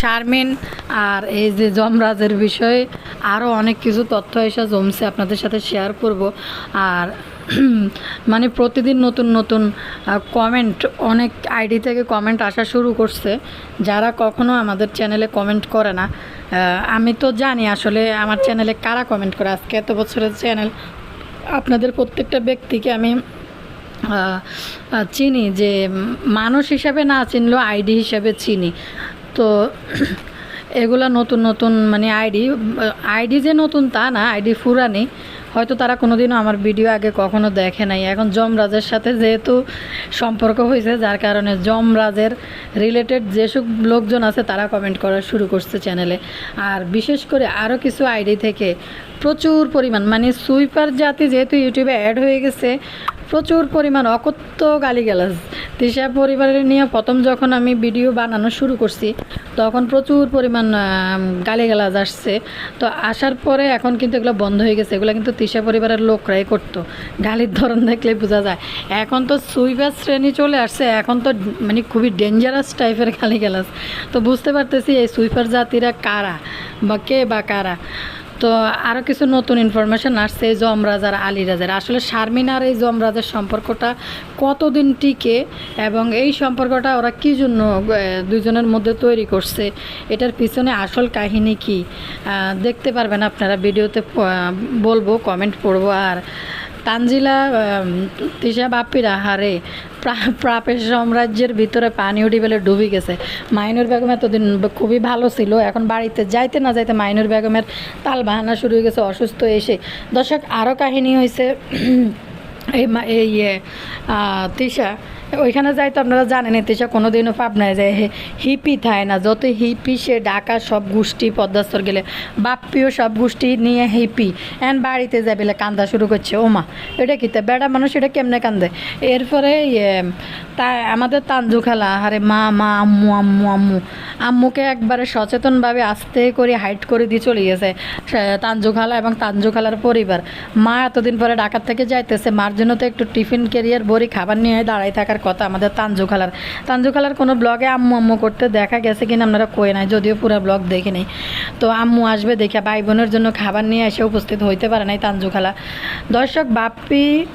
শারমিন আর এই যে যমরাজের বিষয়ে আরও অনেক কিছু তথ্য এসে জমছে আপনাদের সাথে শেয়ার করব। আর মানে প্রতিদিন নতুন নতুন কমেন্ট অনেক আইডি থেকে কমেন্ট আসা শুরু করছে। যারা কখনো আমাদের চ্যানেলে কমেন্ট করে না আমি তো জানি আসলে আমার চ্যানেলে কারা কমেন্ট করে। আজকে এত বছরের চ্যানেল আপনাদের প্রত্যেকটা ব্যক্তিকে আমি চিনি যে মানুষ হিসাবে না চিনলেও আইডি হিসাবে চিনি। তো এগুলা নতুন নতুন মানে আইডি আইডি যে নতুন তা না, আইডি ফুরানি হয়তো তারা কোনোদিনও আমার ভিডিও আগে কখনো দেখে নাই। এখন যমরাজের সাথে যেহেতু সম্পর্ক হয়েছে, যার কারণে যমরাজের রিলেটেড যেসব লোকজন আছে, তারা কমেন্ট করা শুরু করছে চ্যানেলে আর বিশেষ করে আরও কিছু আইডি থেকে প্রচুর পরিমাণ মানে সুইপার জাতি যেহেতু ইউটিউবে অ্যাড হয়ে গেছে প্রচুর পরিমাণ অকথ্য গালিগালাজ। তিশা পরিবারের নিয়ে প্রথম যখন আমি ভিডিও বানানো শুরু করছি, তখন প্রচুর পরিমাণ গালিগালাজ আসছে। তো আসার পরে এখন কিন্তু এগুলো বন্ধ হয়ে গেছে। এগুলো কিন্তু তিশা পরিবারের লোকরাই করতো। গালির ধরন দেখলে বোঝা যায়। এখন তো সুইপার শ্রেণি চলে আসছে। এখন তো মানে খুবই ডেঞ্জারাস টাইপের গালিগালাজ। তো বুঝতে পারতেছি এই সুইপার জাতিরা কারা বা কে বা কারা। তো আরও কিছু নতুন ইনফরমেশান আসছে এই যমরাজ আলিরাজার। আসলে শারমিন আর এই যমরাজের সম্পর্কটা কতদিন টিকে এবং এই সম্পর্কটা ওরা কী জন্য দুজনের মধ্যে তৈরি করছে, এটার পিছনে আসল কাহিনী কি? দেখতে পারবেন আপনারা, ভিডিওতে বলব কমেন্ট পড়ব। আর তানজিলা তিসা তিশা বাপ্পিরা, হারে, প্রা- প্রাপের সাম্রাজ্যের ভিতরে পানি উঠি বেলে ডুবে গেছে। মাইনুর বেগম এতদিন খুবই ভালো ছিল, এখন বাড়িতে যাইতে না যাইতে মাইনুর বেগমের তাল বাহানা শুরু হয়ে গেছে, অসুস্থ এসে। দর্শক আরও কাহিনী হয়েছে এই ইয়ে তিশা ওইখানে যাই তো আপনারা জানেন তিশা কোনোদিনও পাবনায় যায় হে- হিপি থায় না, যত হিপি সে ডাকা সব গোষ্ঠী পদ্মাস্তর গেলে, বাপ্পিও সব গোষ্ঠী নিয়ে হিপি, এন বাড়িতে যাবে কান্দা শুরু করছে ওমা এটা কি তা বেড়া মানুষ, এটা কেমনে কান্দে? এরপরে ইয়ে তা আমাদের তানজু খালা, আরে মা মা, আম্মু আম্মু আম্মু, আম্মুকে একবারে সচেতনভাবে আস্তে করে হাইট করে দিয়ে চলে গেছে তানজু খালা এবং তানজু খালার পরিবার। মা এতদিন পরে ঢাকার থেকে যাইতেছে, মার জন্য তো একটু টিফিন, ক্যারিয়ার, বড়ি, খাবার নিয়ে দাঁড়াই থাকার কথা, আমাদের তানজু খালার। তানজু খালার কোনো ব্লগে আম্মু আম্মু করতে দেখা গেছে কিনা আপনারা কয়ে নাই, যদিও পুরো ব্লগ দেখি নাই। তো আম্মু আসবে দেখে ভাই বোনের জন্য খাবার নিয়ে এসে উপস্থিত হইতে পারে নাই তানজু খালা। দর্শক, বাপ্পি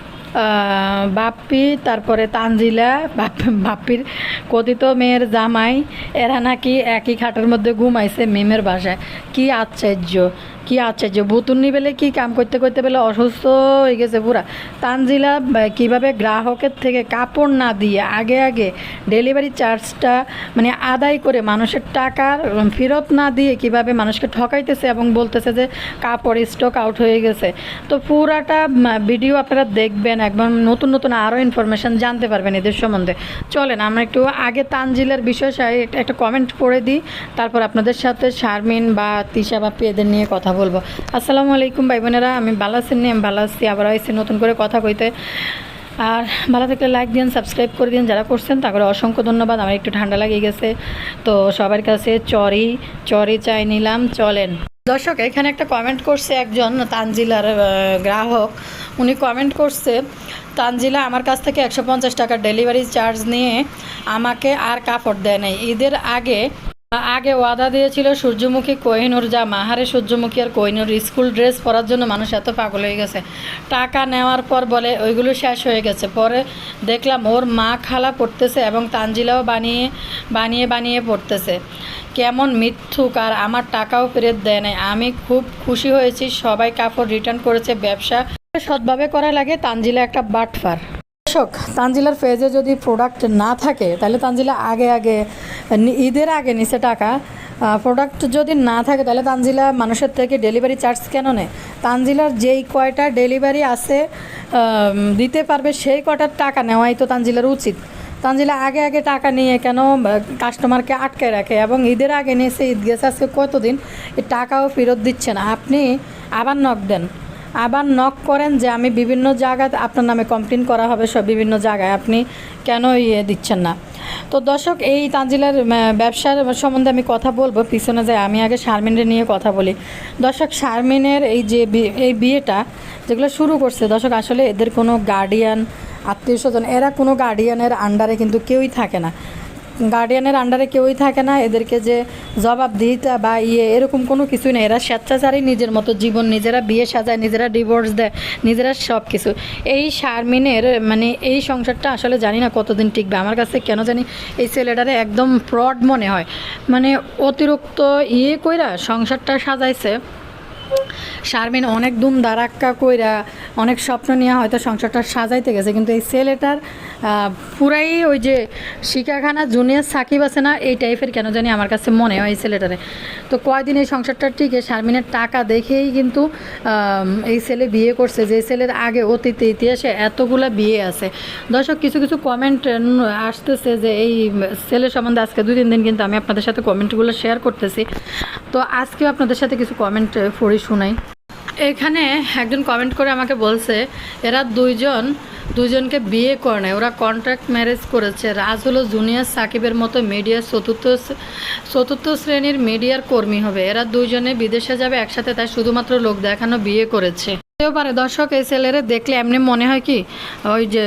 বাপ্পি, তারপরে তানজিলা বাপ- বাপ্পির কথিত মেয়ের জামাই, এরা নাকি একই খাটের মধ্যে ঘুমাইছে মেমের বাসায়। কি আশ্চর্য। কি আশ্চর্য বুতুন্নি বেলে কি কাম করতে করতে বেলে অসুস্থ হয়ে গেছে পুরা। তানজিলা কীভাবে গ্রাহকের থেকে কাপড় না দিয়ে আগে আগে ডেলিভারি চার্জটা মানে আদায় করে মানুষের টাকা ফেরত না দিয়ে কীভাবে মানুষকে ঠকাইতেছে এবং বলতেছে যে কাপড় স্টক আউট হয়ে গেছে। তো পুরাটা ভিডিও আপনারা দেখবেন, একদম নতুন নতুন আরও ইনফরমেশান জানতে পারবেন এদের সম্বন্ধে। চলেন, আমরা একটু আগে তানজিলার বিষয়ে একটা- কমেন্ট পড়ে দিই, তারপর আপনাদের সাথে শারমিন বা তিশা বা এদের নিয়ে কথা বলব। আসসালামু আলাইকুম ভাই বোনেরা, আমি ভালো আছেন নি? আমি ভালো আছি আবার আইসি নতুন করে কথা কইতে। আর ভালো থাকলে লাইক দিন সাবস্ক্রাইব করে দিন যারা করছেন তারপরে অসংখ্য ধন্যবাদ, আমার একটু ঠান্ডা লাগিয়ে গেছে। তো সবার কাছে চরি চরি চাই নিলাম, চলেন। দর্শক, এখানে একটা কমেন্ট করছে একজন তানজিলার গ্রাহক। উনি কমেন্ট করছে, তানজিলা, আমার কাছ থেকে একশো পঞ্চাশ টাকার ডেলিভারি চার্জ নিয়ে আমাকে আর কাপড় দেয় নাই। ঈদের আগে আগে ওয়াদা দিয়েছিল সূর্যমুখী কোহিনুর যা মাহারে সূর্যমুখী আর কোহিনুর স্কুল ড্রেস পরার জন্য মানুষ এত পাগল হয়ে গেছে। টাকা নেওয়ার পর বলে, ওইগুলো শেষ হয়ে গেছে। পরে দেখলাম ওর মা খালা পড়তেছে এবং তানজিলাও বানিয়ে বানিয়ে বানিয়ে পড়তেছে। কেমন মিথ্যুক, আর আমার টাকাও ফেরত দেয় নাই। আমি খুব খুশি হয়েছি, সবাই কাপড় রিটার্ন করেছে, ব্যবসা সৎভাবে করা লাগে, তানজিলা একটা বাটফার। দর্শক, তানজিলার পেজে যদি প্রোডাক্ট না থাকে, তাহলে তানজিলা আগে আগে ঈদের আগে নিচে টাকা। প্রোডাক্ট যদি না থাকে, তাহলে তানজিলা মানুষের থেকে ডেলিভারি চার্জ কেন নেয়? তানজিলার যেই কয়টা ডেলিভারি আছে দিতে পারবে সেই কয়টার টাকা নেওয়াই তো তানজিলার উচিত। তানজিলা আগে আগে টাকা নিয়ে কেন কাস্টমারকে আটকে রাখে? এবং ঈদের আগে নিয়েছে, ঈদ গেছে আজকে কতদিন? টাকাও ফেরত দিচ্ছে না। আপনি আবার নক দেন। আবার নক করেন যে আমি বিভিন্ন জায়গায় আপনার নামে কমপ্লেন করা হবে, সব বিভিন্ন জায়গায়। আপনি কেন ইয়ে দিচ্ছেন না? তো দর্শক, এই তাঞ্জিলার ব্যবসার সম্বন্ধে আমি কথা বলব। পিছনে যায় আমি আগে শারমিনের নিয়ে কথা বলি। দর্শক, শারমিনের এই যে এই বিয়েটা যেগুলো শুরু করছে, দর্শক, আসলে এদের কোনো গার্ডিয়ান আত্মীয় স্বজন এরা কোনো গার্ডিয়ানের আন্ডারে কিন্তু কেউই থাকে না। গার্ডিয়ানের আন্ডারে কেউই থাকে না, এদেরকে যে জবাবদিহিতা বা ইয়ে এরকম কোনো কিছুই নেই। এরা স্বেচ্ছাচারী, নিজের মতো জীবন নিজেরা বিয়ে সাজায়, নিজেরা ডিভোর্স দেয়, নিজেরা সব কিছু এই শারমিনের মানে এই সংসারটা আসলে জানি না কতদিন টিকবে। আমার কাছে কেন জানি এই ছেলেটারে একদম ফ্রড মনে হয়। মানে অতিরিক্ত ইয়ে কইরা সংসারটা সাজাইছে। শারমিন অনেক দুম দারাক্কা কইরা অনেক স্বপ্ন নিয়ে হয়তো সংসারটা সাজাইতে গেছে, কিন্তু এই ছেলেটার পুরাই ওই যে শিকাখানা জুনিয়র সাকিব আছে না, এই টাইপের কেন জানি আমার কাছে মনে হয় এই ছেলেটারে। তো কয়দিন এই সংসারটা টিকে শারমিনের টাকা দেখেই কিন্তু এই ছেলে বিয়ে করছে, যে ছেলের আগে অতীতে ইতিহাসে এতগুলা বিয়ে আছে। দর্শক, কিছু কিছু কমেন্ট আসতেছে যে এই ছেলে সম্বন্ধে আজকে দুই, তিন দিন কিন্তু আমি আপনাদের সাথে কমেন্টগুলো শেয়ার করতেছি। তো আজকেও আপনাদের সাথে কিছু কমেন্ট পড়ি। শোনাই। এখানে একজন কমেন্ট করে আমাকে বলছে, এরা দুইজন দুজনকে বিয়ে করে নেয় ওরা কন্ট্রাক্ট ম্যারেজ করেছে। রাজ হলো জুনিয়র সাকিবের মতো মিডিয়ার চতুর্থ চতুর্থ শ্রেণির মিডিয়ার কর্মী হবে। এরা দুজনে বিদেশে যাবে, একসাথে তাই শুধুমাত্র লোক দেখানো বিয়ে করেছে। পারে, দর্শক এই ছেলেরে দেখলে এমনি মনে হয় কি, ওই যে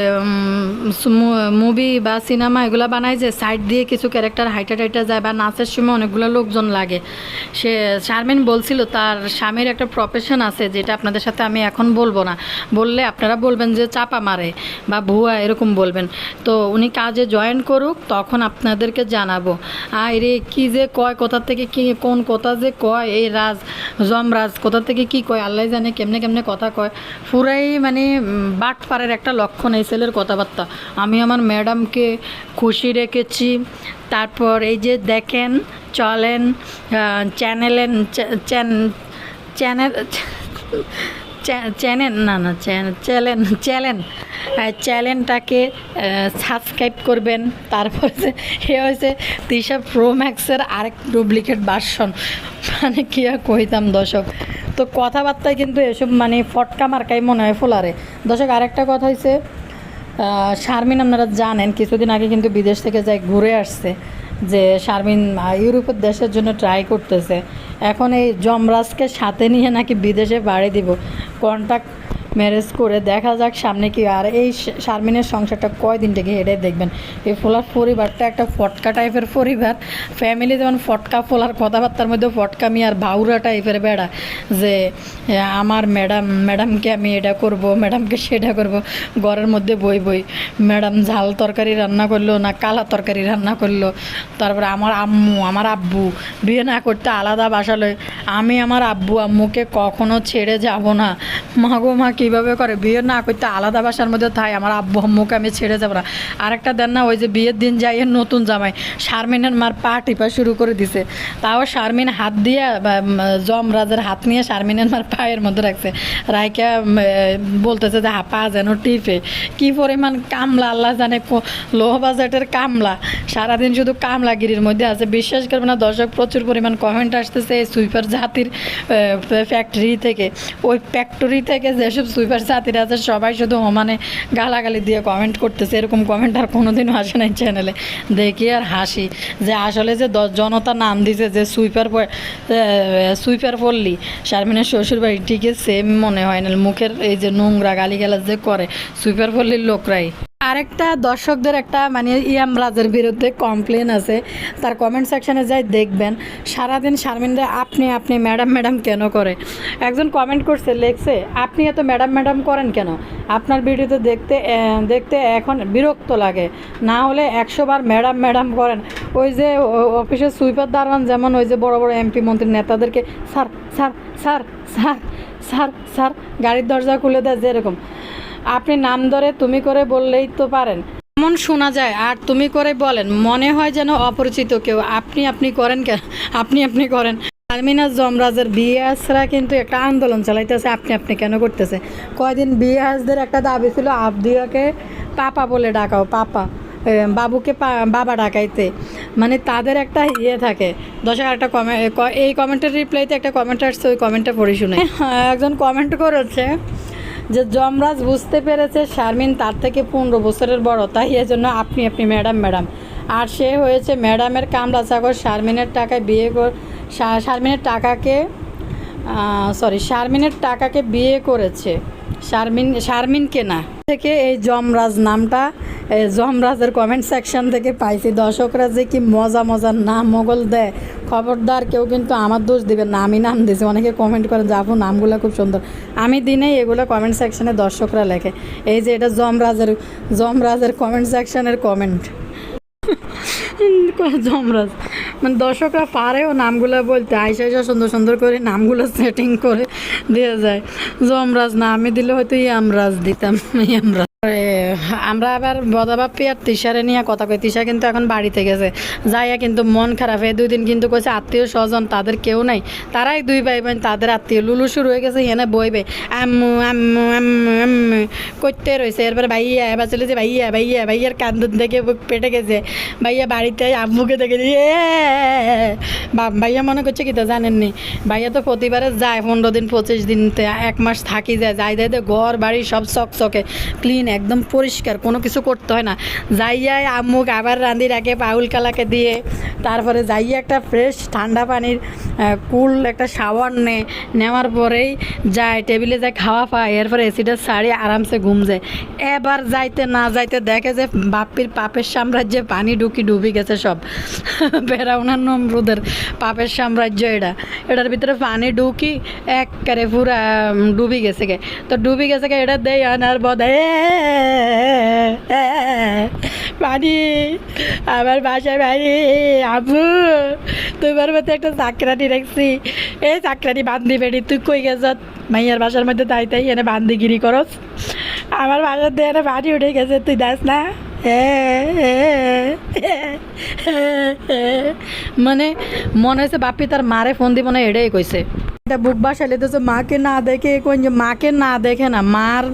মুভি বা সিনেমা এগুলো বানায় যে সাইড দিয়ে কিছু ক্যারেক্টার হাইটা টাইটা যায় বা নাচের সময় অনেকগুলো লোকজন লাগে। সে, শারমিন বলছিল তার স্বামীর একটা প্রফেশন আছে যেটা আপনাদের সাথে আমি এখন বলব না। বললে আপনারা বলবেন যে চাপা মারে বা ভুয়া এরকম বলবেন। তো উনি কাজে জয়েন করুক, তখন আপনাদেরকে জানাব। আর রে কি যে কয়, কোথা থেকে কি, কোন কথা যে কয়, এই রাজ, জমরাজ, কোথা থেকে কি কয়, আল্লাহ জানে কেমনে কেমনে কথা কয়। পুরাই মানে বাট পারের একটা লক্ষণ এই ছেলের কথাবার্তা। আমি আমার ম্যাডামকে খুশি রেখেছি। তারপর এই যে দেখেন, চলেন চ্যানেলেন চ্যানেল চ্যানেল না না চ্যানেল চ্যানেল চ্যানেলটাকে সাবস্ক্রাইব করবেন। তারপর এ হয়েছে তিশা প্রো ম্যাক্সের আরেক ডুপ্লিকেট ভার্সন। মানে কি আর কইতাম দর্শক? তো কথাবার্তায় কিন্তু এসব মানে ফটকা মার্কাই মনে হয় ফোলারে। দর্শক, আরেকটা কথা হয়েছে শারমিন আপনারা জানেন, কিছুদিন আগে কিন্তু বিদেশ থেকে যাই ঘুরে আসছে যে শারমিন ইউরোপের দেশের জন্য ট্রাই করতেছে। এখন এই জমরাজকে সাথে নিয়ে নাকি বিদেশে বাড়ি দিব। কন্ট্যাক্ট ম্যারেজ করে, দেখা যাক সামনে কি, আর এই শারমিনের সংসারটা কয়দিন থেকে হেঁটে দেখবেন? এই ফোলার পরিবারটা একটা ফটকা টাইপের পরিবার। ফ্যামিলি যেমন ফটকা ফোলার কথাবার্তার মধ্যে ফটকা ফটকামি আর ভাউরা টাইপের বেড়া যে আমার ম্যাডাম ম্যাডামকে আমি এটা করব ম্যাডামকে সেটা করব, ঘরের মধ্যে বই বই। ম্যাডাম ঝাল তরকারি রান্না করল না কালা তরকারি রান্না করল। তারপরে আমার আম্মু, আমার আব্বু, বিয়ে না করতে আলাদা বাসালে আমি আমার আব্বু, আম্মুকে কখনো ছেড়ে যাব না। মা গো, মা কীভাবে করে। বিয়ে না করতে আলাদা বাসার মধ্যে থাই আমার আব্বু আম্মুকে আমি ছেড়ে যাব না। আরেকটা দেন না ওই যে বিয়ের দিন যাই নতুন জামাই শারমিনের মার পা টিপা শুরু করে দিছে। তাও শারমিন হাত দিয়ে জমরাজের হাত নিয়ে শারমিনের মার পায়ের মধ্যে রাখছে। এ, বলতেছে যে হা, পা যেন টিপে। কি পরিমাণ কামলা আল্লাহ জানে লোহ বাজেটের কামলা। সারাদিন শুধু কামলাগিরির মধ্যে আছে। বিশ্বাস করবে না দর্শক প্রচুর পরিমাণ কমেন্ট আসতেছে এই সুইপার জাতির ফ্যাক্টরি থেকে। ওই ফ্যাক্টরি থেকে যেসব সুইপার সাথীরা আছে সবাই শুধু মানে গালাগালি দিয়ে কমেন্ট করতেছে, এরকম কমেন্ট আর কোনোদিনও আসে নাই চ্যানেলে দেখি আর হাসি, যে আসলে যে জনতা নাম দিছে যে সুইপার সুইপার পড়লি শারমিনের শ্বশুরবাড়ি ঠিকই সেম মনে হয় না, মুখের এই যে নোংরা গালিগালাজ যে করে সুইপার পল্লীর লোকরাই। আরেকটা দর্শকদের একটা মানে ইয়াম রাজের বিরুদ্ধে কমপ্লেন আছে। তার কমেন্ট সেকশনে যাই দেখবেন, সারাদিন শারমিনরা আপনি আপনি ম্যাডাম ম্যাডাম কেন করে? একজন কমেন্ট করছে, লেখছে, আপনি এত ম্যাডাম ম্যাডাম করেন কেন? আপনার ভিডিওতে দেখতে দেখতে এখন বিরক্ত লাগে। না হলে একশো বার ম্যাডাম ম্যাডাম করেন। ওই যে অফিসের সুইপার দারোয়ান যেমন, ওই যে বড় বড় এমপি মন্ত্রী নেতাদেরকে, sir sir sir sir sir sir, গাড়ির দরজা খুলে দেয়, যেরকম। আপনি নাম ধরে তুমি করে বললেই তো পারেন। এমন শোনা যায় আর তুমি করে বলেন মনে হয় যেন অপরিচিত কেউ। আপনি আপনি করেন কেন আপনি আপনি করেন। আলমিনা জমরাজের বিয়ে আসরা কিন্তু একটা আন্দোলন চালাইতেছে আপনি আপনি কেন করতেছে? কয়দিন বিয়ে আসদের একটা দাবি ছিল আবদিয়াকে পাপা বলে ডাকাও পাপা বাবুকে বাবা ডাকাইতে। মানে তাদের একটা ইয়ে থাকে। দশ একটা কমেন্ট এই কমেন্টের রিপ্লাইতে একটা কমেন্ট আসছে ওই কমেন্টটা পড়ে শুনে। হ্যাঁ, একজন কমেন্ট করেছে যে যমরাজ বুঝতে পেরেছে শারমিন তার থেকে পনেরো বছরের বড়, তাই এজন্য আপনি আপনি ম্যাডাম ম্যাডাম। আর সে হয়েছে ম্যাডামের কামরা চাকর শারমিনের টাকায় বিয়ে কর শারমিনের টাকাকে সরি শারমিনের টাকাকে বিয়ে করেছে। শারমিন শারমিনকে না থেকে এই জমরাজ নামটা জমরাজের কমেন্ট সেকশন থেকে পাইছি। দর্শকরা যে কি মজা, মজার নাম মোগল দেয়। খবরদার কেউ কিন্তু আমার দোষ দিবেন না, আমি নাম দিয়েছি অনেকে কমেন্ট করে যাব নামগুলো খুব সুন্দর। আমি দিনেই এগুলো কমেন্ট সেকশনে দর্শকরা লেখে। এই যে এটা জমরাজের জমরাজের কমেন্ট সেকশনের কমেন্ট জমরাজ মানে দর্শকরা পারেও নামগুলো বলতে। আইসা আইসা সুন্দর সুন্দর করে নামগুলো সেটিং করে দেওয়া যায়। জমরাজ না, আমি দিলে হয়তো ইয়ামরাজ দিতাম, ইয়ামরাজ। আমরা আবার বদাবাপ্পি আর তিশারে নিয়ে কথা কই। তিশা কিন্তু এখন বাড়িতে গেছে। যাইয়া কিন্তু মন খারাপ। এই দুই দিন কিন্তু কইছে আত্মীয় স্বজন, তাদের কেউ নাই। তারাই দুই ভাই বোন তাদের আত্মীয়। লুলু শুরু হয়ে গেছে, এনে বইবে। আম্মু আম্মু আম্মু আম্মু করতে রয়েছে এরপরে ভাইয়া, এবার চলেছে ভাইয়া ভাইয়া, ভাইয়ার কান্দন দেখে বুক পেটে গেছে। ভাইয়া বাড়িতে আম্মুকে দেখে বা- ভাইয়া মনে করছে কি তো জানেননি? ভাইয়া তো প্রতিবারে যায় পনেরো দিন, পঁচিশ দিন এক মাস থাকি যায়। যাই যাই ঘর, বাড়ি সব চকচকে। ক্লিন একদম পরিষ্কার কোনো কিছু করতে হয় না। যাইয়াই আম্মুক আবার রাঁধি রাখে পাউল কালাকে দিয়ে তারপরে যাইয়া একটা ফ্রেশ ঠান্ডা পানির কুল একটা শাওয়ার নে নেওয়ার পরেই যায় টেবিলে যায় খাওয়া পায় এরপরে এসিটা সারি আরামসে ঘুম যায়। এবার যাইতে না যাইতে দেখে যে বাপ্পির পাপের সাম্রাজ্যে পানি ঢুকি ডুবি গেছে সব। বেড়াউনার নমরুদের পাপের সাম্রাজ্য এটা। এটার ভিতরে পানি ঢুকি একবারে পুরা উম, ডুবি গেছে গে। তো ডুবি গেছে গে এটা দেয় আনার বদ পানি আমার বাসায় বাড়ি। আবু তোমার মধ্যে একটা চাকরানি রাখছি এই চাকরানি বান্দি বেড়ি, তুই কই গেছ? মাইয়ার বাসার মধ্যে তাই তাই এনে বান্দিগিরি করস। আমার বাসার দিয়ে এনে বাড়ি উঠে গেছে, তুই দাস না? মানে মনে হয়েছে বাপি তার মারে ফোন দিব না, এটাই কইছে। এটা বুক বাসালে তো মাকে না দেখে কোন যে মাকে না দেখে না, মার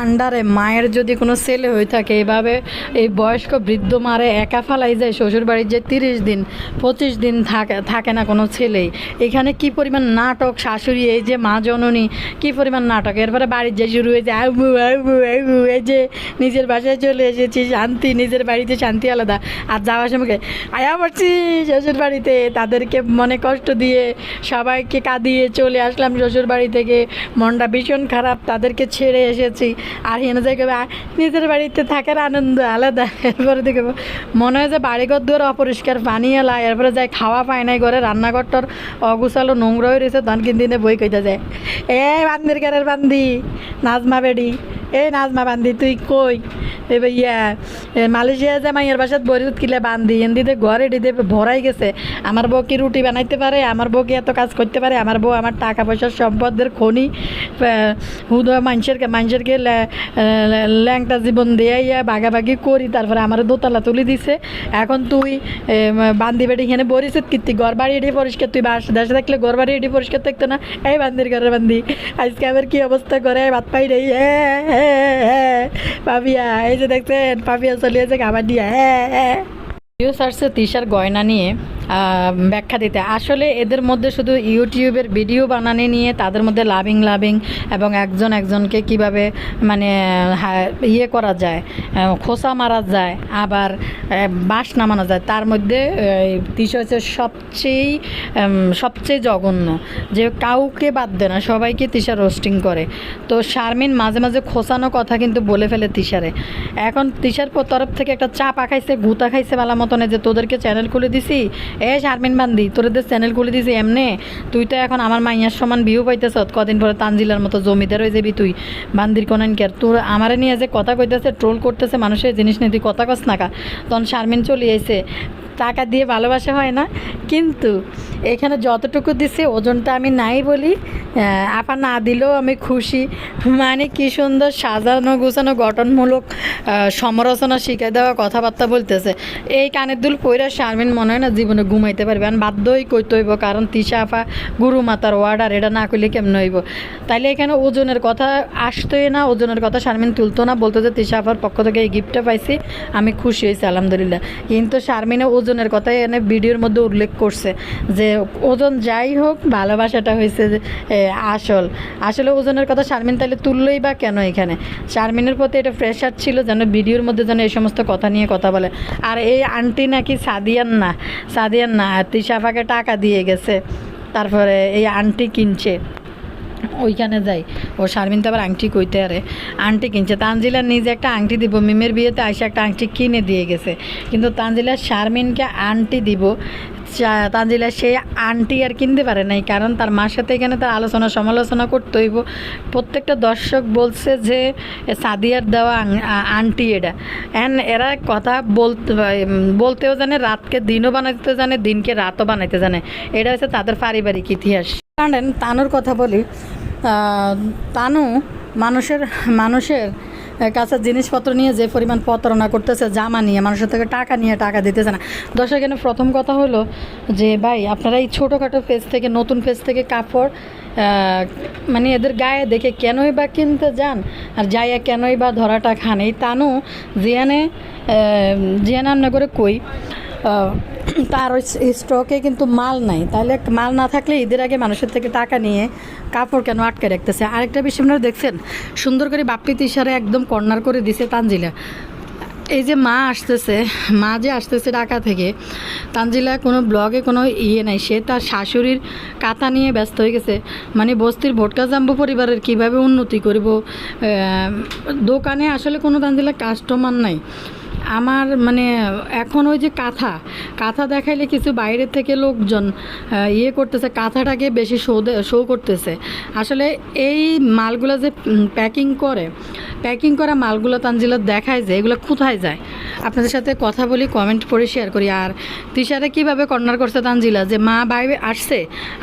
আন্ডারে মায়ের যদি কোনো ছেলে হয়ে থাকে, এভাবে এই বয়স্ক বৃদ্ধ মারে একা ফালাই যায় শ্বশুর বাড়ির যে তিরিশ দিন, পঁচিশ দিন থাকে থাকে না কোনো ছেলেই। এখানে কি পরিমাণ নাটক, শাশুড়ি, এই যে মা জননী, কি পরিমাণ নাটক? এরপরে বাড়ির যে শুরু হয়েছে, আবু আবু আবু, এই যে নিজের বাসায় চলে এসেছি, শান্তি, নিজের বাড়িতে শান্তি আলাদা। আর যাওয়ার সময় আয়া পড়ছি শ্বশুর বাড়িতে তাদেরকে মনে কষ্ট দিয়ে সবাইকে কাঁদিয়ে চলে আসলাম শ্বশুর বাড়ি থেকে। মনটা ভীষণ খারাপ, তাদেরকে ছেড়ে এসেছি। আর হেনে "আ, নিজের বাড়িতে থাকার আনন্দ আলাদা। এরপরে দেখে মনে হয় যে বাড়িঘর দুয়ার অপরিষ্কার পানি এলা এরপরে যাই খাওয়া পায় নাই ঘরে রান্নাঘরটার অগুছালো নোংরা হয়ে রয়েছে তখন কিন্তু বই কইতে যায়। এ বান্দির গারের বান্দি নাজমা বেডি এই নাজমা বান্দি, তুই কই? এবার ইয়া মালয়েশিয়া যে মাইয়ের বাসাত বরিত কিলে বান্ধি এন্দিতে ঘরে ডিতে ভরাই গেছে। আমার বউ কি রুটি বানাইতে পারে? আমার বউ কি এত কাজ করতে পারে? আমার বউ আমার টাকা পয়সার সম্পদের খনি হুদ মানুষের মানুষেরকে ল্যাংটা জীবন দিয়ে ইয়া ভাগাভাগি করি, তারপরে আমার দোতলা তুলি দিছে। এখন তুই বান্দি বেটি এখানে বরিস কীর্তি ঘর বাড়ি এটি পরিষ্কার, তুই বাস, দেশে থাকলে ঘর বাড়ি এটি পরিষ্কার থাকতো না। এই বান্দির ঘরে বান্দি, আজকে আবার কি অবস্থা করে? ভাত পাই রে হ্যাঁ হ্যাঁ পাপিয়া, এই যে দেখছেন, পাপিয়া চলিয়েছে খাবার দিয়া হ্যাঁ হ্যাঁ। ভিডিও সার্চে তিশার গয়না নিয়ে। ব্যাখ্যা দিতে। আসলে এদের মধ্যে শুধু ইউটিউবের ভিডিও বানানি নিয়ে তাদের মধ্যে লাভিং লাভিং এবং একজন একজনকে কীভাবে মানে ইয়ে করা যায় খোসা মারা যায় আবার বাঁশ নামানো যায় তার মধ্যে তিশা হচ্ছে সবচেয়েই উম, সবচেয়ে জঘন্য যে কাউকে বাদ দেয় না সবাইকে তিশা রোস্টিং করে। তো শারমিন মাঝে মাঝে খোসানো কথা কিন্তু বলে ফেলে তিশারে। এখন তিশার তরফ থেকে একটা চাপা খাইছে গুতা খাইছে বালা মতনে যে তোদেরকে চ্যানেল খুলে দিছি এ শারমিন বান্দি তোদের চ্যানেল খুলে দিছি এমনে। তুই তো এখন আমার মাইয়ার সমান ভিউ পাইতেছ কদিন পরে তানজিলার মতো জমিদার হয়ে যাবি তুই। বান্দির কোনান কেয়ার তোর আমারে নিয়ে যে কথা কইতেছে ট্রোল করতেছে মানুষের জিনিস নিয়ে তুই কথা কস নাকা তখন শারমিন চলে আইছে। টাকা দিয়ে ভালোবাসা হয় না কিন্তু এখানে যতটুকু দিছে ওজনটা আমি নাই বলি আপা না দিলেও আমি খুশি। মানে কি সুন্দর সাজানো গুছানো গঠনমূলক আহ, সমালোচনা শিখে দেওয়া কথাবার্তা বলতেছে। এই কানের দুল পইরা শারমিন মনে হয় না জীবনে ঘুমাইতে পারবে। আর বাধ্যই কইতে হইব কারণ আপা গুরু মাতার ওয়ার্ডার এটা না করলে কেমন হইব? তাইলে এখানে ওজনের কথা আসতোই না ওজনের কথা শারমিন তুলতো না বলতো যে আপার পক্ষ থেকে এই গিফটটা পাইছি আমি খুশি হয়েছি আলহামদুলিল্লাহ। কিন্তু শারমিনে ওজনের কথাই এনে ভিডিওর মধ্যে উল্লেখ করছে যে ওজন যাই হোক ভালোবাসাটা হয়েছে যে, আসল। আসলে ওজনের কথা শারমিন তাহলে তুললই বা কেন এখানে? শারমিনের প্রতি এটা প্রেশার ছিল যেন ভিডিওর মধ্যে যেন এই সমস্ত কথা নিয়ে কথা বলে। আর এই আন্টি নাকি সাদিয়ান না না তিশাফাকে টাকা দিয়ে গেছে। তারপরে এই আন্টি কিনছে। ওইখানে যাই। ও শারমিন তো আবার আংটি কইতে আরে। আংটি কিনছে। তানজিলা নিজে একটা আংটি দিব। মিমের বিয়েতে আইসা একটা আংটি কিনে দিয়ে গেছে। কিন্তু তানজিলা শারমিনকে আংটি দিব। চা- তানজিলা, সেই আন্টি আর কিনতে পারে নাই, কারণ তার মার সাথে এখানে তার আলোচনা সমালোচনা করতে হইব। প্রত্যেকটা দর্শক বলছে যে, সাদিয়ার দেওয়া আন্টি এটা। অ্যান্ড এরা কথা বলতে বলতেও জানে, রাতকে দিনও বানাইতে জানে, দিনকে রাতও বানাইতে জানে। এটা হচ্ছে তাদের পারিবারিক ইতিহাস। জানেন তানুর কথা বলি তানু মানুষের মানুষের কাছে জিনিসপত্র নিয়ে যে পরিমাণ প্রতারণা করতেছে, জামা নিয়ে, মানুষের থেকে টাকা নিয়ে টাকা দিতেছে না। দর্শক, এখানে প্রথম কথা হলো যে, ভাই, আপনারা এই ছোটোখাটো ফেস থেকে, নতুন ফেস থেকে কাপড় মানে এদের গায়ে দেখে কেনই বা কিনতে যান, আর যাইয়া কেনই বা ধরাটা খান। এই তানু জিয়ানে করে কই? তার ওই স্টকে কিন্তু মাল নাই। তাহলে মাল না থাকলে ঈদের আগে মানুষের থেকে টাকা নিয়ে কাপড় কেন আটকে রাখতেছে? আরেকটা বিষয় আপনারা দেখছেন, সুন্দর করে বাপ্পি তিসারে একদম কর্নার করে দিছে তানজিলা। এই যে মা আসতেছে, মা যে আসতেছে ঢাকা থেকে, তানজিলা কোনো ব্লগে কোনো ইয়ে নাই, সে তার শাশুড়ির কাতা নিয়ে ব্যস্ত হয়ে গেছে। মানে বস্তির ভোটকা জাম্বু পরিবারের কীভাবে উন্নতি করব দোকানে আসলে কোনো তানজিলা কাস্টমার নাই। আমার মানে এখন ওই যে কাঁথা কাঁথা দেখাইলে কিছু বাইরের থেকে লোকজন ইয়ে করতেছে, কাঁথাটাকে বেশি শো শো করতেছে। আসলে এই মালগুলো যে প্যাকিং করে প্যাকিং করা মালগুলো তানজিলা দেখায় যে, এগুলো কোথায় যায়? আপনাদের সাথে কথা বলি কমেন্ট করে শেয়ার করি। আর তিশারে কীভাবে কর্নার করছে তানজিলা? যে মা বাইরে আসছে,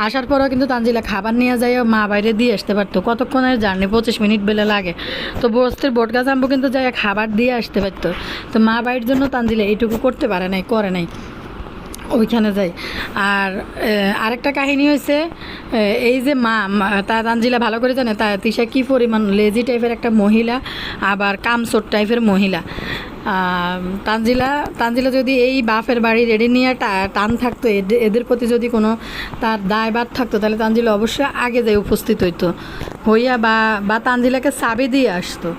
আসার পরেও কিন্তু তানজিলা খাবার নিয়ে যায় মা বাইরে দিয়ে আসতে পারতো। কতক্ষণের জার্নি পঁচিশ মিনিট বেলে লাগে। তো বস্তির বোটগাছ আম্বু কিন্তু যাই খাবার দিয়ে আসতে পারতো। তো মা বাড়ির জন্য তানজিলা এইটুকু করতে পারে নাই, করে নাই, ওইখানে যাই। আর আরেকটা কাহিনী হয়েছে এই যে মা তা তানজিলা ভালো করে জানে, তা তিশা কী পরিমাণ লেজি টাইপের একটা মহিলা, আবার কামসোট টাইপের মহিলা। তানজিলা তানজিলা যদি এই বাপের বাড়ি রেডি নিয়ে টান থাকতো, এদে- এদের প্রতি যদি কোনো তার দায়বাদ থাকতো, তাহলে তানজিলা অবশ্যই আগে যাই উপস্থিত হইতো, হইয়া বা বা তানজিলাকে চাবি দিয়ে আসতো।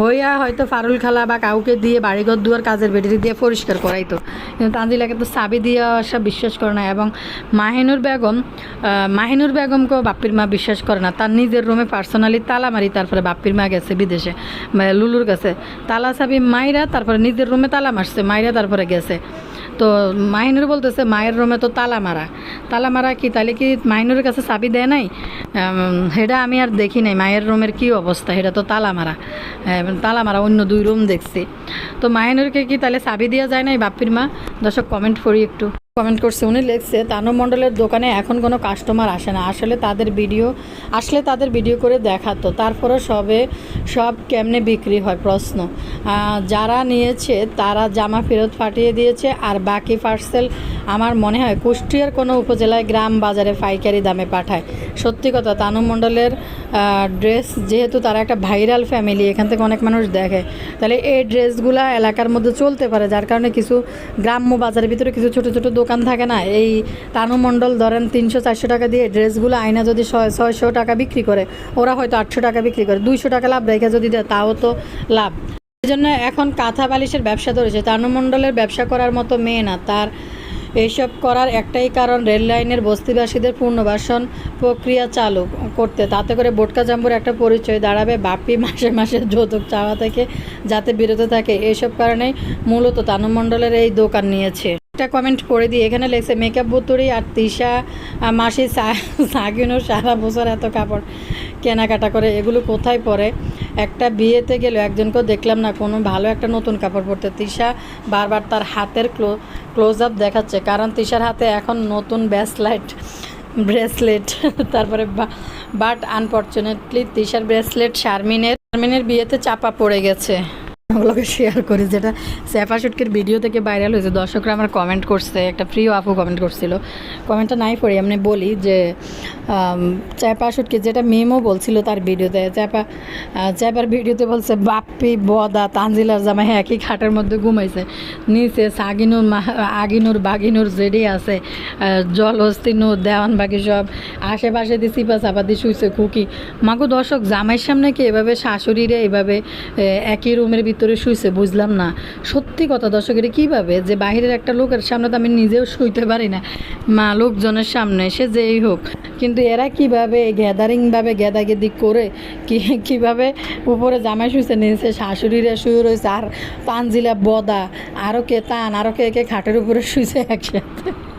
হইয়া হয়তো ফারুল খালা বা কাউকে দিয়ে বাড়িঘর দুয়ার কাজের বেটি দিয়ে পরিষ্কার করাইতো। কিন্তু তানজিলাকে তো চাবি দিয়ে আসা বিশ্বাস করে না এবং মাহিনুর বেগম মাহিনুর বেগমকেও বাপ্পির মা বিশ্বাস করে না। তার নিজের রুমে পার্সোনালি তালা মারি, তারপরে বাপ্পির মা গেছে বিদেশে লুলুর কাছে। তালা চাবি মাইরা তারপরে নিজের রুমে তালা মারছে, মাইরা তারপরে গেছে। তো মাহিনুর বলতেছে, মায়ের রুমে তো তালা মারা। তালা মারা কি? তাহলে কি মাহিনুরের কাছে চাবি দেয় নাই? সেটা আমি আর দেখি নাই, মায়ের রুমের কি অবস্থা? সেটা তো তালা মারা। আহ, তালা মারা অন্য দুই রুম দেখছি। তো মাহিনুরকে কি তাহলে চাবি দেওয়া যায় না এই বাপ্পির মা? দর্শক কমেন্ট করি একটু। কমেন্ট করছে, উনি লিখছে, তানু মণ্ডলের দোকানে এখন কোনো কাস্টমার আসে না। আসলে তাদের ভিডিও, আসলে তাদের ভিডিও করে দেখাতো। তারপরে সবে সব কেমনে বিক্রি হয়, প্রশ্ন। যারা নিয়েছে, তারা জামা ফেরত পাঠিয়ে দিয়েছে। আর বাকি পার্সেল আমার মনে হয় কুষ্টিয়ার কোনো উপজেলায় গ্রাম বাজারে পাইকারি দামে পাঠায়। সত্যি কথা, তানু মণ্ডলের ড্রেস যেহেতু তারা একটা ভাইরাল ফ্যামিলি এখান থেকে অনেক মানুষ দেখে। তাহলে এই ড্রেসগুলা এলাকার মধ্যে চলতে পারে, যার কারণে কিছু গ্রাম্য বাজারের ভিতরে কিছু ছোট ছোট দোকান থাকে না, এই তানু মণ্ডল ধরেন তিনশো চারশো টাকা দিয়ে ড্রেসগুলো আয়না যদি ছয় ছয়শো টাকা বিক্রি করে, ওরা হয়তো আটশো টাকা বিক্রি করে, দুইশো টাকা লাভ রেখে যদি দেয় তাও তো লাভ। জন্য এখন কাঁথা বালিশের ব্যবসা ধরেছে। তানু মণ্ডলের ব্যবসা করার মতো মেয়ে না, তার এইসব করার একটাই কারণ রেল লাইনের বস্তিবাসীদের পুনর্বাসন প্রক্রিয়া চালু করতে। তাতে করে বোটকা জাম্বুর একটা পরিচয় দাঁড়াবে, বাপি মাসে মাসে যৌতুক চাওয়া থেকে যাতে বিরত থাকে। এইসব কারণেই মূলত তানুমণ্ডলের এই দোকান নিয়েছে। একটা কমেন্ট করে দিই এখানে লেগেছে মেকআপ বুতুরি আর তিশা মাসি সা- সাকিনুর সারা বছর এত কাপড় কেনাকাটা করে, এগুলো কোথায় পরে? একটা বিয়েতে গেল একজনকেও দেখলাম না, কোনো ভালো একটা নতুন কাপড় পরতে। তিশা বারবার তার হাতের ক্লো ক্লোজ আপ দেখাচ্ছে, কারণ তিশার হাতে এখন নতুন ব্যাসলাইট ব্রেসলেট তারপরে বাট আনফর্চুনেটলি তিশার ব্রেসলেট শারমিনের শারমিনের বিয়েতে চাপা পড়ে গেছে। ওগুলোকে শেয়ার করি যেটা স্যাফা শুটকির ভিডিও থেকে ভাইরাল হয়েছে। দর্শকরা আমার কমেন্ট করছে একটা প্রিয় আপু কমেন্ট করছিল। কমেন্টটা নাই পড়ি আমি বলি যে চ্যাপা শুটকি যেটা মেমও বলছিল তার ভিডিওতে চ্যাপা চ্যাপার ভিডিওতে বলছে বাপ্পি বদা তানজিলার জামাই একই খাটের মধ্যে ঘুমাইছে। নিচে সাগিনুর আগিনুর বাগিনুর জেডি আছে আহ, জলহস্তিনুর দেওয়ান বাকি সব আশেপাশে দিয়ে সিপা চাপা দিয়ে শুইছে খুকি। মাগো দর্শক জামাইয়ের সামনে কি এভাবে শাশুড়িরে এভাবে একই রুমের ভিতরে শুইছে, বুঝলাম না। সত্যি কথা দর্শকের কীভাবে? যে বাইরের একটা লোকের সামনে তো আমি নিজেও শুইতে পারি না। মা লোকজনের সামনে, সে যেই হোক। কিন্তু এরা কীভাবে গ্যাদারিংভাবে গেদাগেদি করে কি, কীভাবে উপরে জামাই শুয়েছে নিচে শাশুড়িরা শুয়ে রয়েছে, আর তানজিলা বদা আরও কে তান আরও কে কে খাটের উপরে শুয়েছে একসাথে।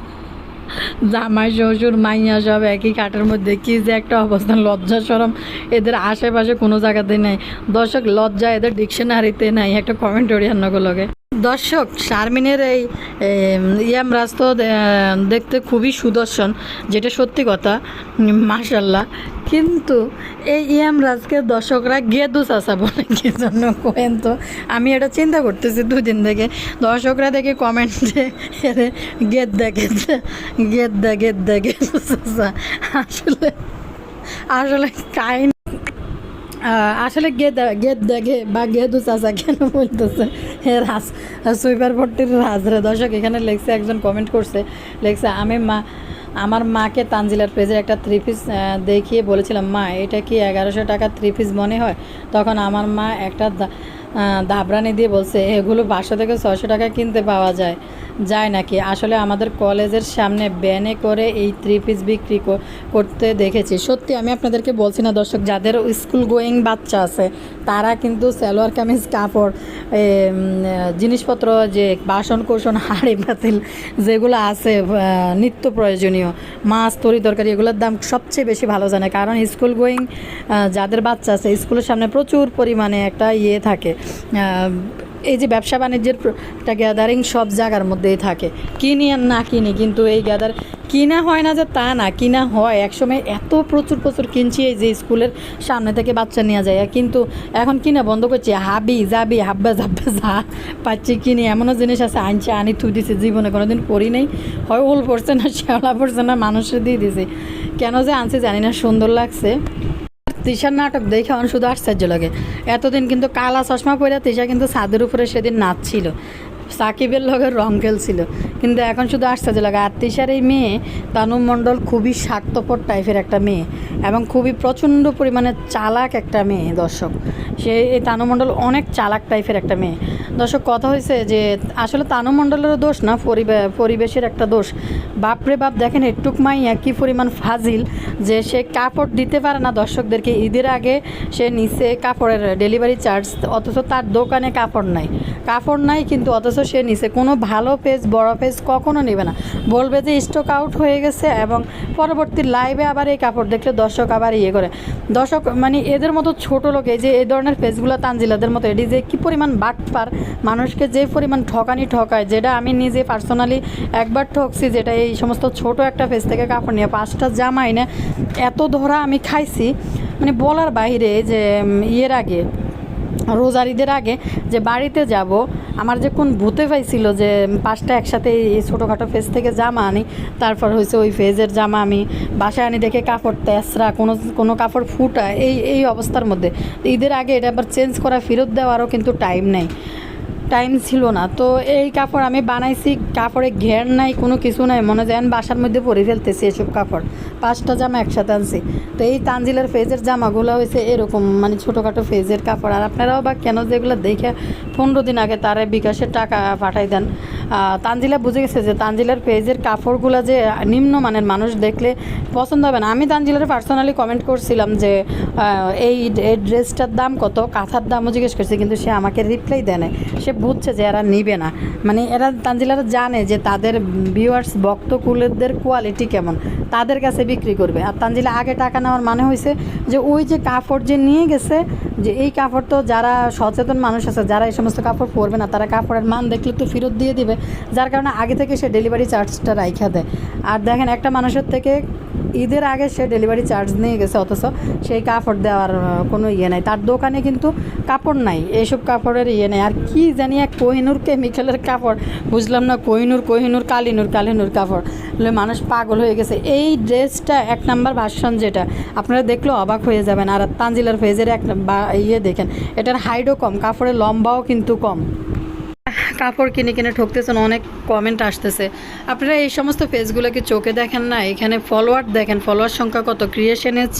জামাই শ্বশুর মাইয়া সব একই কাঠের মধ্যে, কি যে একটা অবস্থান লজ্জা সরম। এদের আশেপাশে কোনো জায়গাতে নেই। দর্শক, লজ্জা এদের ডিকশনারিতে নাই, একটা কমেন্ট করি অন্যগুলোকে দর্শক, শারমিনের এই ইয়ামরাজ তো দেখতে খুবই সুদর্শন, যেটা সত্যি কথা মাশাল্লাহ কিন্তু এই ইয়ামরাজকে দর্শকরা গেদু চাষা বলে, কি জন্য কোয়েন তো? আমি এটা চিন্তা করতেছি দুদিন থেকে। দর্শকরা দেখে কমেন্টে গেদ দেখে গেদ দা গেদ চাষা আসলে আসলে কাহিনী আসলে গেদা, গেদ দেখে বা গেদু চাচা কেন বলতেছে? হে রাজ, সুইপার ভট্টির রাজরে দর্শক, এখানে লেখছে, একজন কমেন্ট করছে। লেখছে, আমি মা, আমার মাকে তানজিলার পেজের একটা থ্রি পিস দেখিয়ে বলেছিলাম, মা, এটা কি এগারোশো টাকা থ্রি পিস মনে হয়? তখন আমার মা একটা দাবরানি দিয়ে বলছে, এগুলো পাঁচশো থেকে ছশো টাকা কিনতে পাওয়া যায়। যায় নাকি? আসলে আমাদের কলেজের সামনে ব্যানে করে এই থ্রি পিস বিক্রি করতে দেখেছি। সত্যি আমি আপনাদেরকে বলছি না, দর্শক, যাদের স্কুল গোয়িং বাচ্চা আছে তারা কিন্তু সালোয়ার কামিজ, কাপড় জিনিসপত্র যে বাসন কোষণ হাড়ি, পাতিল যেগুলো আছে নিত্য প্রয়োজনীয়, মাছ, তরি তরকারি, এগুলোর দাম সবচেয়ে বেশি ভালো জানে। কারণ স্কুল গোয়িং যাদের বাচ্চা আছে স্কুলের সামনে প্রচুর পরিমাণে একটা ইয়ে থাকে। এই যে ব্যবসা বাণিজ্যের একটা গ্যাদারিং সব জায়গার মধ্যেই থাকে। কিনি আর না কিনি, কিন্তু এই গ্যাদার কিনা হয় না যে তা না, কিনা হয়। একসময় এত প্রচুর প্রচুর কিনছি এই যে স্কুলের সামনে থেকে বাচ্চা নিয়ে যায়। কিন্তু এখন কিনা বন্ধ করছি। হাবি, যাবি, হাব্বা, যাব্বা, যা পাচ্ছি কিনি। এমনও জিনিস আছে, আনছে, আনি, থুই দিছে, জীবনে কোনো দিন পড়ি নেই। হয় ওল পড়ছে না, শ্যাওলা পড়ছে না, মানুষের দিয়ে দিছে। কেন যে আনছি জানি না, সুন্দর লাগছে। তিশার নাটক দেখে আমার শুধু আশ্চর্য লাগে। এতদিন কিন্তু কালা চশমা পরে তৃষা কিন্তু ছাদের উপরে সেদিন নাচছিল। সাকিবের লগে রং খেলছিল। কিন্তু এখন শুধু আশ্চর্য লাগে। তিশার এই মেয়ে, তানু মণ্ডল খুবই স্বার্থপর টাইপের একটা মেয়ে এবং খুবই প্রচণ্ড পরিমাণে চালাক একটা মেয়ে, দর্শক। সে, এই তানু মণ্ডল অনেক চালাক টাইপের একটা মেয়ে। দর্শক, কথা হয়েছে যে, আসলে তানু মণ্ডলেরও দোষ না, পরিবে- পরিবেশের একটা দোষ। বাপরে বাপ, দেখেন একটুক মাইয়া কী পরিমাণ ফাজিল যে সে কাপড় দিতে পারে না দর্শকদেরকে। ঈদের আগে সে নিচে কাপড়ের ডেলিভারি চার্জ, অথচ তার দোকানে কাপড় নাই। কাপড় নাই, কিন্তু অথচ সে নিছে। কোনো ভালো পেজ বড় পেজ কখনো নেবে না। বলবে যে স্টক আউট হয়ে গেছে এবং পরবর্তী লাইভে আবার এই কাপড় দেখলে দর্শক আবার ইয়ে করে। দর্শক মানে এদের মতো ছোট লোক যে এই ধরনের পেজগুলো তানজিলাদের মতো, এটি যে কী পরিমাণ বাটপার, মানুষকে যে পরিমাণ ঠকানি ঠকায়, যেটা আমি নিজে পার্সোনালি একবার ঠকছি, যেটা এই সমস্ত ছোট একটা পেজ থেকে কাপড় নিয়ে পাঁচটা জামাই না, এত ধরা আমি খাইছি। মানে বলার বাইরে যে ইয়ের আগে রোজার ঈদের আগে যে বাড়িতে যাব, আমার যে কোন ভূতে পাইছিল যে পাঁচটা একসাথে এই ছোটোখাটো ফেজ থেকে জামা আনি, তারপর হয়েছে ওই ফেজের জামা আমি বাসায় আনি দেখে কাপড় তেসরা কোনো কোনো কাপড় ফুটা এই এই অবস্থার মধ্যে। ঈদের আগে এটা আবার চেঞ্জ করা, ফেরত দেওয়ারও কিন্তু টাইম নেই। টাইম ছিল না। তো এই কাপড় আমি বানাইছি, কাপড়ে ঘের নাই, কোনো কিছু নাই, মনে যায় বাসার মধ্যে পরে ফেলতেছি এসব কাপড়। পাঁচটা জামা একসাথে আনছি। তো এই তানজিলের ফেজের জামাগুলো হয়েছে এরকম মানে ছোটোখাটো ফেজের কাপড়। আর আপনারাও বা কেন যেগুলো দেখে পনেরো দিন আগে তারা বিকাশের টাকা পাঠাই দেন। তানজিলা বুঝে গেছে যে তানজিলার পেজের কাপড়গুলো যে নিম্নমানের মানুষ দেখলে পছন্দ হবে না। আমি তানজিলার পার্সোনালি কমেন্ট করছিলাম যে এই এই ড্রেসটার দাম কত, কাঁথার দামও জিজ্ঞেস করছি, কিন্তু সে আমাকে রিপ্লাই দেয় নাই। সে বুঝছে যে এরা নিবে না। মানে এরা তানজিলারা জানে যে তাদের ভিউয়ার্স ভক্তকুলেদের কোয়ালিটি কেমন, তাদের কাছে বিক্রি করবে। আর তানজিলা আগে টাকা নেওয়ার মানে হয়েছে যে ওই যে কাপড় যে নিয়ে গেছে, যে এই কাপড় তো যারা সচেতন মানুষ আছে, যারা এই সমস্ত কাপড় পরবে না, তারা কাপড়ের মান দেখলে তো ফেরত দিয়ে দিবে। যার কারণে আগে থেকে সে ডেলিভারি চার্জটা রাইখা দেয়। আর দেখেন, একটা মানুষের থেকে ঈদের আগে সে ডেলিভারি চার্জ নিয়ে গেছে, অথচ সেই কাপড় দেওয়ার কোনো ইয়ে নাই। তার দোকানে কিন্তু কাপড় নাই, এইসব কাপড়ের ইয়ে নেই। আর কি জানি এক কোহিনুর কেমিক্যালের কাপড়, বুঝলাম না, কোহিনুর কোহিনুর, কালিনুর কালিনুর কাপড়। মানুষ পাগল হয়ে গেছে। এই ড্রেসটা এক নাম্বার ভার্সন যেটা, আপনারা দেখলেও অবাক হয়ে যাবেন। আর তানজিলার ফেজের এক ইয়ে দেখেন, এটার হাইটও কম, কাপড়ের লম্বাও কিন্তু কম। কাপড় কিনে কিনে ঠকতেছেন, অনেক কমেন্ট আসতেছে। আপনারা এই সমস্ত পেজগুলোকে চোখে দেখেন না? এখানে ফলোয়ার দেখেন ফলোয়ার সংখ্যা কত? ক্রিয়েশন এজ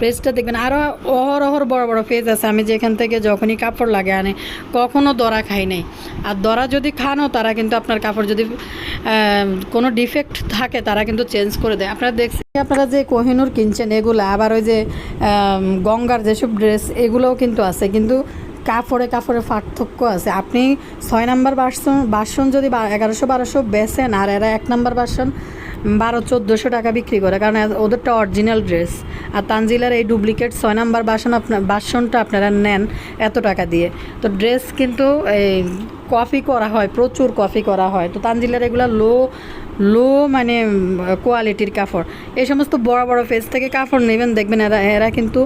পেজটা দেখবেন আরও অহরহর বড় বড় পেজ আছে। আমি যেখান থেকে যখনই কাপড় লাগে আনে কখনও দরা খাই নাই। আর দরা যদি খানও, তারা কিন্তু আপনার কাপড় যদি কোনো ডিফেক্ট থাকে, তারা কিন্তু চেঞ্জ করে দেয়। আপনারা দেখছেন আপনারা যে কোহিনুর কিনছেন এগুলো, আবার ওই যে গঙ্গার যেসব ড্রেস এগুলোও কিন্তু আছে। কিন্তু কাপড়ে কাপড়ে পার্থক্য আছে। আপনি ছয় নাম্বার বাসন বাসন যদি এগারোশো বারোশো বেছেন আর এরা এক নাম্বার বাসন বারো, চোদ্দোশো টাকা বিক্রি করে, কারণ ওদেরটা অরিজিনাল ড্রেস আর তানজিলার এই ডুপ্লিকেট ছয় নাম্বার বাসন আপনার বাসনটা আপনারা নেন এত টাকা দিয়ে। তো ড্রেস কিন্তু এই কফি করা হয়, প্রচুর কফি করা হয়। তো তানজিলার এগুলো লো লো মানে কোয়ালিটির কাপড়। এই সমস্ত বড় বড় ফেস থেকে কাপড় নেবেন, দেখবেন এরা এরা কিন্তু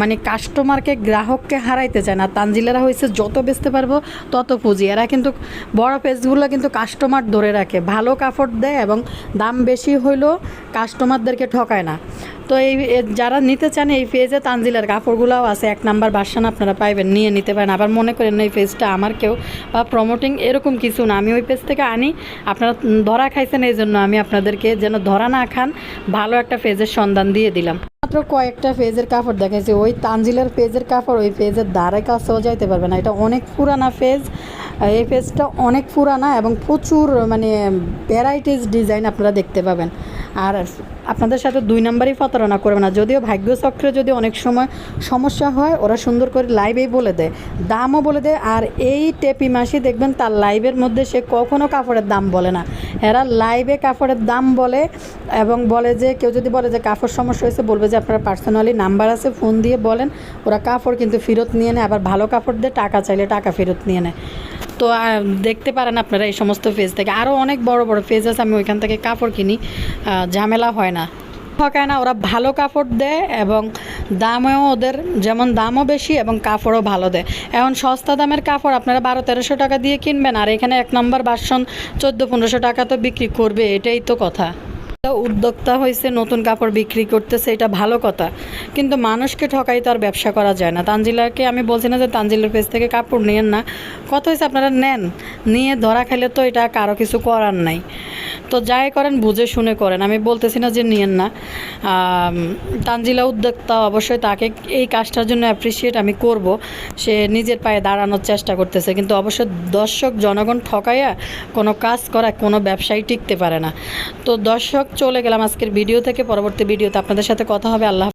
মানে কাস্টমারকে গ্রাহককে হারাইতে চায় না। তানজিলারা হয়েছে যত বেচতে পারব, তত পুঁজি। এরা কিন্তু বড় পেজগুলো কিন্তু কাস্টমার ধরে রাখে। ভালো কাপড় দেয় এবং দাম বেশি হইলেও কাস্টমারদেরকে ঠকায় না। তো এই যারা নিতে চান এই পেজে তানজিলার কাপড়গুলোও আছে, এক নাম্বার বাসন আপনারা পাইবেন, নিয়ে নিতে পারেন। আবার মনে করেন এই পেজটা আমার কেউ বা প্রমোটিং এরকম কিছু না। আমি ওই পেজ থেকে আনি, আপনারা ধরা খাইছেন, এই জন্য আমি আপনাদেরকে যেন ধরা না খান, ভালো একটা পেজের সন্ধান দিয়ে দিলাম। মাত্র কয়েকটা পেজের কাপড় দেখাইছি। ওই তানজিলার পেজের কাপড়, ওই পেজের দ্বারে কাছেও যাইতে পারবে না। এটা অনেক পুরানা পেজ এই পেজটা অনেক পুরানা এবং প্রচুর মানে ভ্যারাইটিস ডিজাইন আপনারা দেখতে পাবেন। আর আপনাদের সাথে দুই নাম্বারই প্রতারণা করবে না। যদিও ভাগ্যচক্রে যদি অনেক সময় সমস্যা হয়, ওরা সুন্দর করে লাইভেই বলে দেয়, দামও বলে দেয়, আর এই টেপি মাসি দেখবেন তার লাইভের মধ্যে সে কখনো কাপড়ের দাম বলে না। এরা লাইভে কাপড়ের দাম বলে এবং বলে যে, কেউ যদি বলে যে, কাপড় সমস্যা হয়েছে, বলবে যে, আপনার পার্সোনালি নাম্বার আছে ফোন দিয়ে বলেন। ওরা কাপড় কিন্তু ফেরত নিয়ে নেয়, আবার ভালো কাপড় দিয়ে টাকা চাইলে টাকা ফেরত নিয়ে নেয়। তো দেখতে পারেন আপনারা এই সমস্ত ফেজ থেকে। আরও অনেক বড় বড় পেজ আছে, আমি ওইখান থেকে কাপড় কিনি। ঝামেলা হয় না। ঠকায় না, ওরা ভালো কাপড় দেয় এবং দামেও ওদের যেমন দামও বেশি এবং কাপড়ও ভালো দেয়। এখন সস্তা দামের কাপড় আপনারা বারো, তেরোশো টাকা দিয়ে কিনবেন, আর এখানে এক নম্বর বাসন চোদ্দ, পনেরোশো টাকা তো বিক্রি করবে, এটাই তো কথা। উদ্যোক্তা হয়েছে নতুন কাপড় বিক্রি করতেছে, এটা ভালো কথা। কিন্তু মানুষকে ঠকাই তো আর ব্যবসা করা যায় না। তানজিলাকে আমি বলছি না যে তানজিলার পেজ থেকে কাপড় নিয়েন না। কত হয়েছে আপনারা নেন। নিয়ে ধরা খেলে তো এটা কারও কিছু করার নাই। তো যাই করেন, বুঝে শুনে করেন। আমি বলতেছি না যে নিয়েন না। তানজিলা উদ্যোক্তা অবশ্যই তাকে এই কাজটার জন্য অ্যাপ্রিসিয়েট আমি করব। সে নিজের পায়ে দাঁড়ানোর চেষ্টা করতেছে। কিন্তু অবশ্য দর্শক, জনগণ ঠকাইয়া কোনো কাজ করা, কোনো ব্যবসায়ী টিকতে পারে না। তো দর্শক চলে গেলাম আজকের ভিডিও থেকে। পরবর্তী ভিডিওতে আপনাদের সাথে কথা হবে। আল্লাহ